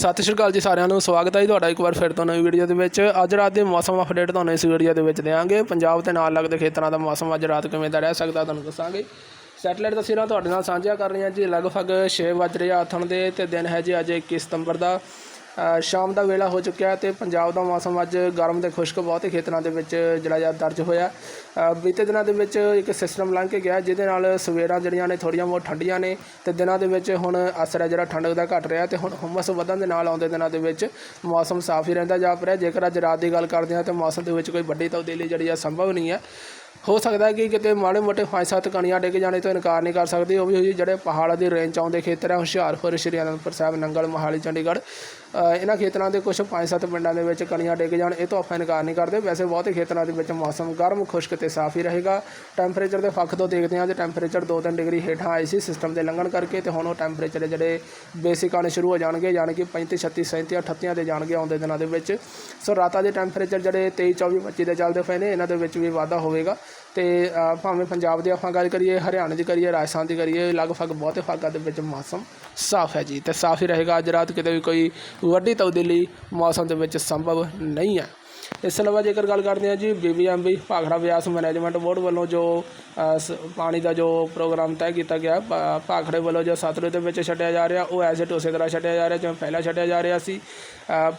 ਸਤਿ ਸ਼੍ਰੀ ਅਕਾਲ ਜੀ ਸਾਰਿਆਂ ਨੂੰ, ਸਵਾਗਤ ਹੈ ਜੀ ਤੁਹਾਡਾ ਇੱਕ ਵਾਰ ਫਿਰ ਤੋਂ ਨਵੀਂ ਵੀਡੀਓ ਦੇ ਵਿੱਚ। ਅੱਜ ਰਾਤ ਦੇ ਮੌਸਮ ਅਪਡੇਟ ਤੁਹਾਨੂੰ ਇਸ ਵੀਡੀਓ ਦੇ ਵਿੱਚ ਦੇਵਾਂਗੇ ਪੰਜਾਬ ਤੇ ਨਾਲ ਲੱਗਦੇ ਖੇਤਰਾਂ ਦਾ ਮੌਸਮ ਅੱਜ ਰਾਤ ਕਿਵੇਂ ਦਾ ਰਹਿ ਸਕਦਾ ਤੁਹਾਨੂੰ ਦੱਸਾਂਗੇ। ਸੈਟਲਾਈਟ ਤਸਵੀਰਾਂ ਤੁਹਾਡੇ ਨਾਲ ਸਾਂਝੀਆਂ ਕਰ ਰਹੇ ਹਾਂ ਜੀ। ਲਗਭਗ 6 ਵੱਜ ਰਹੇ ਆ ਆਥਣ ਦੇ ਤੇ ਦਿਨ ਹੈ ਜੀ ਅੱਜ 21 ਸਤੰਬਰ ਦਾ। ਸ਼ਾਮ ਦਾ ਵੇਲਾ ਹੋ ਚੁੱਕਿਆ ਤੇ ਪੰਜਾਬ ਦਾ ਮੌਸਮ ਅੱਜ ਗਰਮ ਤੇ ਖੁਸ਼ਕ ਬਹੁਤ ਖੇਤਰਾਂ ਦੇ ਵਿੱਚ ਜਿਹੜਾ ਜਿਹਾ ਦਰਜ ਹੋਇਆ। ਬੀਤੇ ਦਿਨਾਂ ਦੇ ਵਿੱਚ ਇੱਕ ਸਿਸਟਮ ਲੰਘ ਕੇ ਗਿਆ, ਜਿਹਦੇ ਨਾਲ ਸਵੇਰਾਂ ਜਿਹੜੀਆਂ ਨੇ ਥੋੜੀਆਂ ਬਹੁਤ ਠੰਡੀਆਂ ਨੇ ਤੇ ਦਿਨਾਂ ਦੇ ਵਿੱਚ ਹੁਣ ਅਸਰ ਹੈ ਜਿਹੜਾ ਠੰਡਕ ਦਾ ਘਟ ਰਿਹਾ ਤੇ ਹੁਣ ਹੁਮਸ ਵਧਣ ਦੇ ਨਾਲ ਆਉਂਦੇ ਦਿਨਾਂ ਦੇ ਵਿੱਚ ਮੌਸਮ ਸਾਫ਼ ਹੀ ਰਹਿੰਦਾ ਜਾ ਰਿਹਾ ਜੇਕਰ ਅੱਜ ਰਾਤ ਦੀ ਗੱਲ ਕਰਦੇ ਹਾਂ ਤੇ ਮੌਸਮ ਦੇ ਵਿੱਚ ਕੋਈ ਵੱਡੀ ਤਬਦੀਲੀ ਜਿਹੜੀ ਆ ਸੰਭਵ ਨਹੀਂ ਹੈ। ਹੋ ਸਕਦਾ ਕਿ ਕਿਤੇ ਮਾੜੇ ਮੋਟੇ ਪੰਜ ਸੱਤ ਕਣੀਆਂ ਡਿੱਗ ਜਾਣੇ ਤੋਂ ਇਨਕਾਰ ਨਹੀਂ ਕਰ ਸਕਦੇ। ਉਹ ਵੀ ਹੋਈ ਜਿਹੜੇ ਪਹਾੜਾਂ ਦੀ ਰੇਂਜ 'ਚ ਆਉਂਦੇ ਖੇਤਰ ਹੈ ਹੁਸ਼ਿਆਰਪੁਰ, ਸ਼੍ਰੀ ਅਨੰਦਪੁਰ ਸਾਹਿਬ, ਨੰਗਲ, ਮੋਹਾਲੀ, ਚੰਡੀਗੜ੍ਹ। ਇਹਨਾਂ ਖੇਤਰਾਂ ਦੇ ਕੁਝ ਪੰਜ ਸੱਤ ਪਿੰਡਾਂ ਦੇ ਵਿੱਚ ਕਣੀਆਂ ਡਿੱਗ ਜਾਣ, ਇਹ ਤੋਂ ਆਪਾਂ ਇਨਕਾਰ ਨਹੀਂ ਕਰਦੇ। ਵੈਸੇ ਬਹੁਤੇ ਖੇਤਰਾਂ ਦੇ ਵਿੱਚ ਮੌਸਮ ਗਰਮ, ਖੁਸ਼ਕ ਤੇ ਸਾਫ਼ ਹੀ ਰਹੇਗਾ। ਟੈਂਪਰੇਚਰ ਦੇ ਪੱਖ ਤੋਂ ਦੇਖਦੇ ਹਾਂ, ਜੇ ਟੈਂਪਰੇਚਰ 2-3 ਡਿਗਰੀ ਹੇਠਾਂ ਆਏ ਸੀ ਸਿਸਟਮ ਦੇ ਲੰਘਣ ਕਰਕੇ, ਤੇ ਹੁਣ ਉਹ ਟੈਂਪਰੇਚਰ ਜਿਹੜੇ ਬੇਸਿਕ ਆਉਣੇ ਸ਼ੁਰੂ ਹੋ ਜਾਣਗੇ, ਯਾਨੀ ਕਿ 35 36 37 38 ਦੇ ਜਾਣਗੇ ਆਉਂਦੇ ਦਿਨਾਂ ਦੇ ਵਿੱਚ। ਸੋ ਰਾਤਾਂ ਦੇ ਟੈਂਪਰੇਚਰ ਜਿਹੜੇ 23 24 25 ਦੇ ਚੱਲਦੇ ਪਏ ਨੇ, ਇਹਨਾਂ ਦੇ ਵਿੱਚ ਵੀ ਵਾਧਾ ਹੋਵੇਗਾ। ਤੇ ਭਾਵੇਂ ਪੰਜਾਬ ਦੀ ਆਪਾਂ ਗੱਲ ਕਰੀਏ, ਹਰਿਆਣੇ ਦੀ ਕਰੀਏ, ਰਾਜਸਥਾਨ ਦੀ ਕਰੀਏ, ਲਗਭਗ ਬਹੁਤੇ ਭਾਗਾਂ ਦੇ ਵਿੱਚ ਮੌਸਮ ਸਾਫ਼ ਹੈ ਜੀ। ਤੇ ਸਾਫ਼ ਹੀ ਰਹੇਗਾ। ਅੱਜ ਰਾਤ ਕਿਤੇ ਵੀ ਕੋਈ ਵੱਡੀ ਤਬਦੀਲੀ ਮੌਸਮ ਦੇ ਵਿੱਚ ਸੰਭਵ ਨਹੀਂ ਹੈ। ਇਸ ਤੋਂ ਇਲਾਵਾ ਜੇਕਰ ਗੱਲ ਕਰਦੇ ਹਾਂ ਜੀ BBMB Bhakra Beas management board ਵੱਲੋਂ ਜੋ ਸ- ਪਾਣੀ ਦਾ ਜੋ ਪ੍ਰੋਗਰਾਮ ਤੈਅ ਕੀਤਾ ਗਿਆ ਭਾ- ਭਾਖੜੇ ਵੱਲੋਂ ਜੋ ਸਤਲੁਜ ਦੇ ਵਿੱਚ ਛੱਡਿਆ ਜਾ ਰਿਹਾ ਉਹ ਐਸੇ ਇਟ ਉਸੇ ਤਰ੍ਹਾਂ ਛੱਡਿਆ ਜਾ ਰਿਹਾ ਜਿਵੇਂ ਪਹਿਲਾਂ ਛੱਡਿਆ ਜਾ ਰਿਹਾ ਸੀ। ਅ,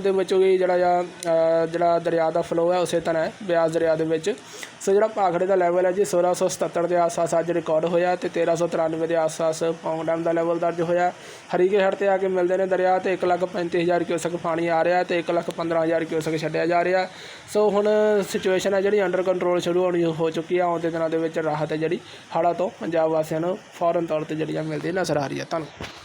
ਦੇ ਵਿੱਚੋਂ ਵੀ ਜਿਹੜਾ ਆ ਜਿਹੜਾ ਦਰਿਆ ਦਾ ਫਲੋ ਹੈ ਉਸੇ ਤਰ੍ਹਾਂ ਹੈ ਬਿਆਸ ਦਰਿਆ ਦੇ ਵਿੱਚ। ਸੋ ਜਿਹੜਾ ਭਾਖੜੇ ਦਾ ਲੈਵਲ ਹੈ ਜੀ 1677 ਦੇ ਆਸ-ਪਾਸ ਅੱਜ ਰਿਕਾਰਡ ਹੋਇਆ ਤੇ 1393 ਦੇ ਆਸ-ਪਾਸ ਪੌਂਗਡੈਮ ਦਾ ਲੈਵਲ ਦਰਜ ਹੋਇਆ। ਹਰੀਕੇ ਹੜ ਤੇ ਆ ਕੇ ਮਿਲਦੇ ਨੇ ਦਰਿਆ ਤੇ 135000 ਕਿਊਸਕ ਪਾਣੀ ਆ ਰਿਹਾ ਤੇ 115000 ਕਿਊਸਕ ਛੱਡਿਆ ਜਾ ਰਿਹਾ। ਸੋ ਹੁਣ ਸਿਚੁਏਸ਼ਨ ਹੈ ਜਿਹੜੀ ਅੰਡਰ ਕੰਟਰੋਲ ਸ਼ੁਰੂ ਹੋਣੀ ਹੋ ਚੁੱਕੀ ਆ। ਆਉਂਦੇ ਦਿਨਾਂ ਦੇ ਵਿੱਚ ਰਾਹਤ ਹੈ ਜਿਹੜੀ ਹੜ੍ਹਾਂ ਤੋਂ ਪੰਜਾਬ ਵਾਸੀਆਂ ਨੂੰ ਫੌਰਨ ਤੌਰ ਤੇ ਜਿਹੜੀ ਆ ਮਿਲਦੀ ਨਜ਼ਰ ਆ ਰਹੀ ਹੈ ਧੰਨਵਾਦ।